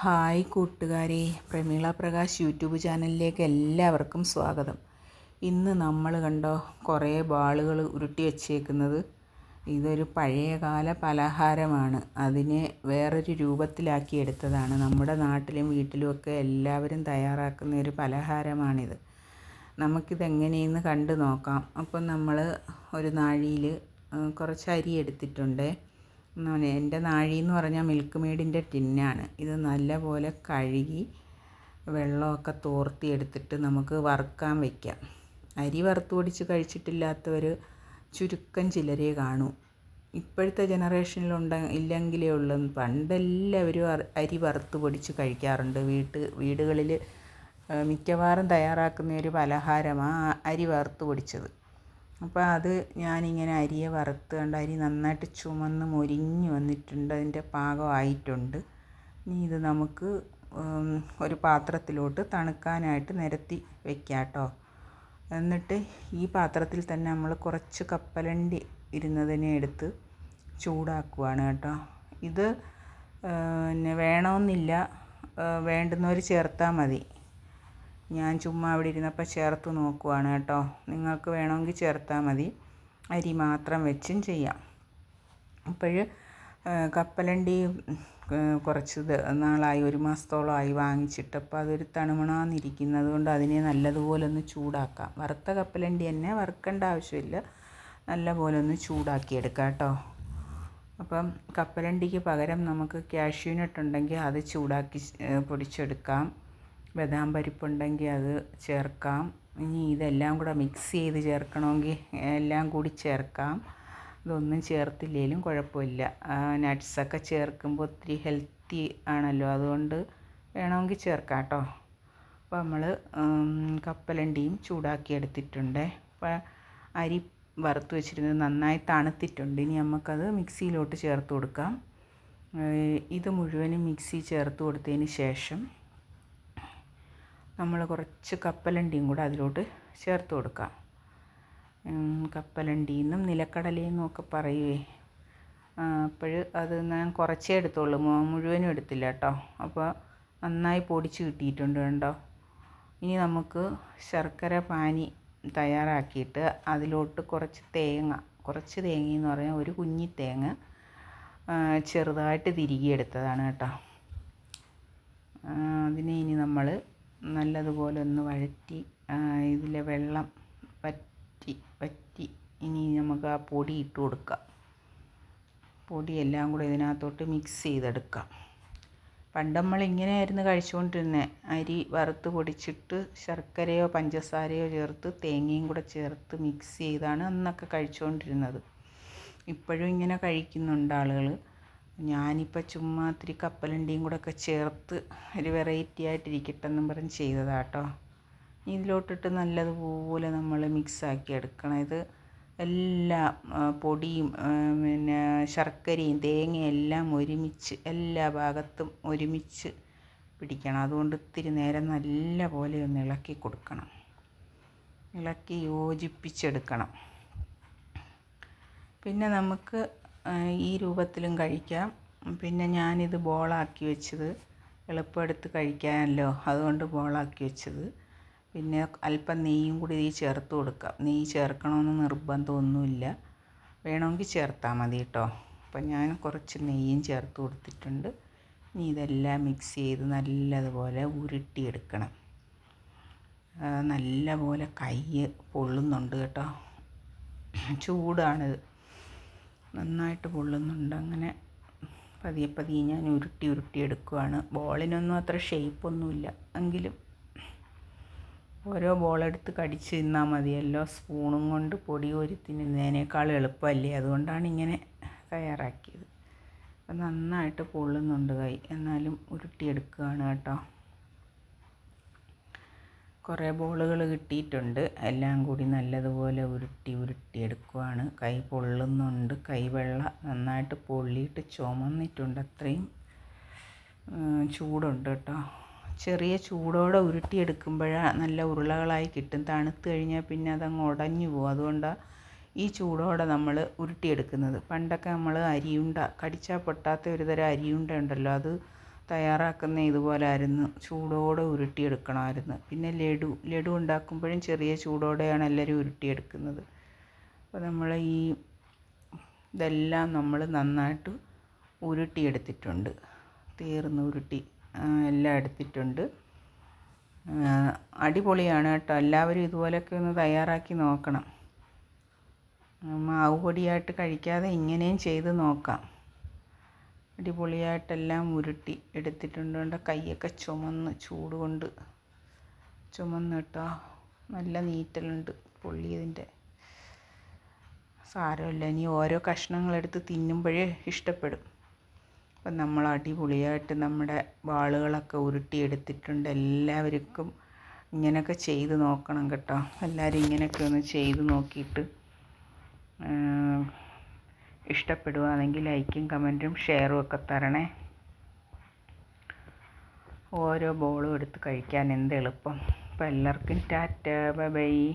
Hi കൂട്ടുകാരെ. Prameela Prakash YouTube ചാനലിലേക്ക് എല്ലാവർക്കും സ്വാഗതം. ഇന്ന് നമ്മൾ കണ്ടോ കുറേ ബാളുകൾ ഉരുട്ടി വച്ചേക്കുന്നത്. ഇതൊരു പഴയകാല പലഹാരമാണ്. അതിനെ വേറൊരു രൂപത്തിലാക്കി എടുത്തതാണ്. നമ്മുടെ നാട്ടിലും വീട്ടിലുമൊക്കെ എല്ലാവരും തയ്യാറാക്കുന്ന ഒരു പലഹാരമാണിത്. നമുക്കിതെങ്ങനെയെന്ന് കണ്ടു നോക്കാം. അപ്പം നമ്മൾ ഒരു നാഴിയിൽ കുറച്ച് അരി എടുത്തിട്ടുണ്ട്. എന്റെ എന്ന് പറഞ്ഞാൽ മിൽക്ക് മെയ്ഡിന്റെ ടിന്നാണ്. ഇത് നല്ലപോലെ കഴുകി വെള്ളമൊക്കെ തോർത്തി എടുത്തിട്ട് നമുക്ക് വറുക്കാൻ വയ്ക്കാം അരി വറുത്ത് പൊടിച്ച് കഴിച്ചിട്ടില്ലാത്തവർ ചുരുക്കം ചിലരെ കാണൂ. ഇപ്പോഴത്തെ ജനറേഷനിലുണ്ട ഇല്ലെങ്കിലേ ഉള്ളൂ. പണ്ടെല്ലാവരും അരി വറുത്ത് പൊടിച്ച് കഴിക്കാറുണ്ട്. വീട്ട് വീടുകളിൽ മിക്കവാറും തയ്യാറാക്കുന്ന ഒരു പലഹാരമാണ് അരി വറുത്ത് പൊടിച്ചത്. അപ്പോൾ അത് ഞാനിങ്ങനെ അരിയെ വറുത്ത് കണ്ട് അരി നന്നായിട്ട് ചുമന്ന് മൊരിഞ്ഞ് വന്നിട്ടുണ്ട്. അതിന്റെ പാകമായിട്ടുണ്ട്. ഇനി ഇത് നമുക്ക് ഒരു പാത്രത്തിലോട്ട് തണുക്കാനായിട്ട് നിരത്തി വെക്കാം കേട്ടോ. എന്നിട്ട് ഈ പാത്രത്തിൽ തന്നെ നമ്മൾ കുറച്ച് കപ്പലണ്ടി ഇരുന്നതിനെ എടുത്ത് ചൂടാക്കുവാണ് കേട്ടോ. ഇത് പിന്നെ വേണമെന്നില്ല വേണ്ടുന്നവർ ചേർത്താൽ മതി. ഞാൻ ചുമ്മാ അവിടെ ഇരുന്നപ്പോൾ ചേർത്ത് നോക്കുവാണ് കേട്ടോ. നിങ്ങൾക്ക് വേണമെങ്കിൽ ചേർത്താൽ മതി. അരി മാത്രം വെച്ചും ചെയ്യാം. അപ്പോൾ കപ്പലണ്ടി കുറച്ച് നാളായി ഒരു മാസത്തോളമായി വാങ്ങിച്ചിട്ട് അപ്പോൾ അതൊരു തണുമണാന്നിരിക്കുന്നത് കൊണ്ട് അതിനെ നല്ലതുപോലെ ഒന്ന് ചൂടാക്കാം. വറുത്ത കപ്പലണ്ടി തന്നെ വറുക്കേണ്ട ആവശ്യമില്ല. നല്ലപോലെ ഒന്ന് ചൂടാക്കിയെടുക്കാം കേട്ടോ. അപ്പം കപ്പലണ്ടിക്ക് പകരം നമുക്ക് കാഷ്യൂ ഉണ്ടെങ്കിൽ അത് ചൂടാക്കി പൊടിച്ചെടുക്കാം. ബദാം പരിപ്പുണ്ടെങ്കിൽ അത് ചേർക്കാം. ഇനി ഇതെല്ലാം കൂടെ മിക്സ് ചെയ്ത് ചേർക്കണമെങ്കിൽ എല്ലാം കൂടി ചേർക്കാം. ഇതൊന്നും ചേർത്തില്ലെങ്കിലും കുഴപ്പമില്ല. നട്ട്സൊക്കെ ചേർക്കുമ്പോൾ ഒത്തിരി ഹെൽത്തി ആണല്ലോ. അതുകൊണ്ട് വേണമെങ്കിൽ ചേർക്കാം കേട്ടോ. അപ്പോൾ നമ്മൾ കപ്പലണ്ടിയും ചൂടാക്കി എടുത്തിട്ടുണ്ട്. അപ്പോൾ അരി വറുത്ത് വെച്ചിരുന്നത് നന്നായി തണുത്തിട്ടുണ്ട്. ഇനി നമുക്കത് മിക്സിയിലോട്ട് ചേർത്ത് കൊടുക്കാം. ഇത് മുഴുവനും മിക്സി ചേർത്ത് കൊടുത്തതിന് ശേഷം നമ്മൾ കുറച്ച് കപ്പലണ്ടിയും കൂടെ അതിലോട്ട് ചേർത്ത് കൊടുക്കാം. കപ്പലണ്ടിയെന്നും നിലക്കടലയെന്നും ഒക്കെ പറയുവേ. അപ്പോൾ അത് ഞാൻ കുറച്ചേ എടുത്തോളൂ മുഴുവനും എടുത്തില്ല കേട്ടോ. അപ്പോൾ നന്നായി പൊടിച്ച് കിട്ടിയിട്ടുണ്ട് കണ്ടോ. ഇനി നമുക്ക് ശർക്കര പാനി തയ്യാറാക്കിയിട്ട് അതിലോട്ട് കുറച്ച് തേങ്ങ കുറച്ച് തേങ്ങ എന്ന് പറഞ്ഞാൽ ഒരു കുഞ്ഞി തേങ്ങ ചെറുതായിട്ട് തിരികെ എടുത്തതാണ് കേട്ടോ. അതിനെ ഇനി നമ്മൾ നല്ലതുപോലെ ഒന്ന് വഴറ്റി ഇതിലെ വെള്ളം വറ്റി വറ്റി ഇനി നമുക്ക് ആ പൊടി ഇട്ട് കൊടുക്കാം. പൊടി എല്ലാം കൂടെ ഇതിനകത്തോട്ട് മിക്സ് ചെയ്തെടുക്കാം. പണ്ട് നമ്മൾ ഇങ്ങനെയായിരുന്നു കഴിച്ചുകൊണ്ടിരുന്നത് അരി വറുത്ത് പൊടിച്ചിട്ട് ശർക്കരയോ പഞ്ചസാരയോ ചേർത്ത് തേങ്ങയും കൂടെ ചേർത്ത് മിക്സ് ചെയ്താണ് അന്നൊക്കെ കഴിച്ചുകൊണ്ടിരുന്നത്. ഇപ്പോഴും ഇങ്ങനെ കഴിക്കുന്നുണ്ട് ആളുകൾ ഞാനിപ്പോൾ ചുമ്മാ ഇത്തിരി കപ്പലണ്ടിയും കൂടെ ഒക്കെ ചേർത്ത് ഒരു വെറൈറ്റി ആയിട്ടിരിക്കട്ടെ എന്നും പറഞ്ഞ് ചെയ്തതാണ് കേട്ടോ ഇതിലോട്ടിട്ട് നല്ലതുപോലെ നമ്മൾ മിക്സാക്കി എടുക്കണം. ഇത് എല്ലാ പൊടിയും പിന്നെ ശർക്കരയും തേങ്ങയും എല്ലാം ഒരുമിച്ച് എല്ലാ ഭാഗത്തും ഒരുമിച്ച് പിടിക്കണം. അതുകൊണ്ട് ഇത്തിരി നേരം നല്ല പോലെ ഒന്ന് ഇളക്കി കൊടുക്കണം. ഇളക്കി യോജിപ്പിച്ചെടുക്കണം. പിന്നെ നമുക്ക് ഈ രൂപത്തിലും കഴിക്കാം. പിന്നെ ഞാനിത് ബോളാക്കി വെച്ചത്. എളുപ്പം എടുത്ത് കഴിക്കാമല്ലോ അതുകൊണ്ട് ബോളാക്കി വെച്ചത്. പിന്നെ അല്പം നെയ്യും കൂടി ഈ ചേർത്ത് കൊടുക്കാം. നെയ്യ് ചേർക്കണമെന്ന് നിർബന്ധമൊന്നുമില്ല. വേണമെങ്കിൽ ചേർത്താൽ മതി കേട്ടോ. അപ്പം ഞാൻ കുറച്ച് നെയ്യും ചേർത്ത് കൊടുത്തിട്ടുണ്ട്. ഇനി ഇതെല്ലാം മിക്സ് ചെയ്ത് നല്ലതുപോലെ ഉരുട്ടിയെടുക്കണം. നല്ലപോലെ കൈ പൊള്ളുന്നുണ്ട് കേട്ടോ. ചൂടാണിത്. നന്നായിട്ട് പൊള്ളുന്നുണ്ട്. അങ്ങനെ പതിയെ പതിയെ ഞാൻ ഉരുട്ടി ഉരുട്ടി എടുക്കുവാണ്. ബോളിനൊന്നും അത്ര ഷേപ്പൊന്നുമില്ല. എങ്കിലും ഓരോ ബോളെടുത്ത് കടിച്ച് തിന്നാൽ മതിയല്ലോ സ്പൂണും കൊണ്ട് പൊടി കോരി തിന്നുന്നതിനേക്കാൾ എളുപ്പമല്ലേ? അതുകൊണ്ടാണ് ഇങ്ങനെ തയ്യാറാക്കിയത്. അപ്പം നന്നായിട്ട് പൊള്ളുന്നുണ്ട് കൈ. എന്നാലും ഉരുട്ടിയെടുക്കുകയാണ് കേട്ടോ. കുറേ ബോളുകൾ കിട്ടിയിട്ടുണ്ട്. എല്ലാം കൂടി നല്ലതുപോലെ ഉരുട്ടി ഉരുട്ടി എടുക്കുവാണ്. കൈ പൊള്ളുന്നുണ്ട്. കൈവെള്ള നന്നായിട്ട് പൊള്ളിയിട്ട് ചുമന്നിട്ടുണ്ട്. അത്രയും ചൂടുണ്ട് കേട്ടോ. ചെറിയ ചൂടോടെ ഉരുട്ടിയെടുക്കുമ്പോഴാണ് നല്ല ഉരുളകളായി കിട്ടും. തണുത്ത് കഴിഞ്ഞാൽ പിന്നെ അതങ്ങ് ഉടഞ്ഞു പോകും. അതുകൊണ്ടാണ് ഈ ചൂടോടെ നമ്മൾ ഉരുട്ടിയെടുക്കുന്നത് പണ്ടൊക്കെ നമ്മൾ അരിയുണ്ട കടിച്ചാൽ പൊട്ടാത്ത ഒരു തരം അരിയുണ്ട ഉണ്ടല്ലോ. അത് തയ്യാറാക്കുന്ന ഇതുപോലെ ആയിരുന്നു ചൂടോടെ ഉരുട്ടിയെടുക്കണമായിരുന്നു. പിന്നെ ലഡു ലഡു ഉണ്ടാക്കുമ്പോഴും ചെറിയ ചൂടോടെയാണ് എല്ലാവരും ഉരുട്ടിയെടുക്കുന്നത്. അപ്പോൾ നമ്മൾ ഈ ഇതെല്ലാം നമ്മൾ നന്നായിട്ട് ഉരുട്ടിയെടുത്തിട്ടുണ്ട്. തീർന്ന് ഉരുട്ടി എല്ലാം എടുത്തിട്ടുണ്ട്. അടിപൊളിയാണ് കേട്ടോ. എല്ലാവരും ഇതുപോലെയൊക്കെ ഒന്ന് തയ്യാറാക്കി നോക്കണം. മാവ് പൊടിയായിട്ട് കഴിക്കാതെ ഇങ്ങനെയും ചെയ്ത് നോക്കാം. അടിപൊളിയായിട്ടെല്ലാം ഉരുട്ടി എടുത്തിട്ടുണ്ട് കൊണ്ട്? കൈയൊക്കെ ചുമന്ന് ചൂട് കൊണ്ട് ചുമന്ന് കേട്ടോ. നല്ല നീറ്റലുണ്ട് പൊള്ളിയതിന്റെ സാരമില്ല ഇനി ഓരോ കഷ്ണങ്ങളെടുത്ത് തിന്നുമ്പോഴേ ഇഷ്ടപ്പെടും. അപ്പം നമ്മൾ അടിപൊളിയായിട്ട് നമ്മുടെ വാളുകളൊക്കെ ഉരുട്ടിയെടുത്തിട്ടുണ്ട് എല്ലാവർക്കും ഇങ്ങനെയൊക്കെ ചെയ്ത് നോക്കണം കേട്ടോ. എല്ലാവരും ഇങ്ങനെയൊക്കെ ഒന്ന് ചെയ്ത് നോക്കിയിട്ട് ഇഷ്ടപ്പെടുകയാണെങ്കിൽ ലൈക്കും കമന്റും ഷെയറും ഒക്കെ തരണേ. ഓരോ ബോളും എടുത്ത് കഴിക്കാൻ എന്ത് എളുപ്പം. അപ്പോൾ എല്ലാവർക്കും ടാറ്റ ബൈ.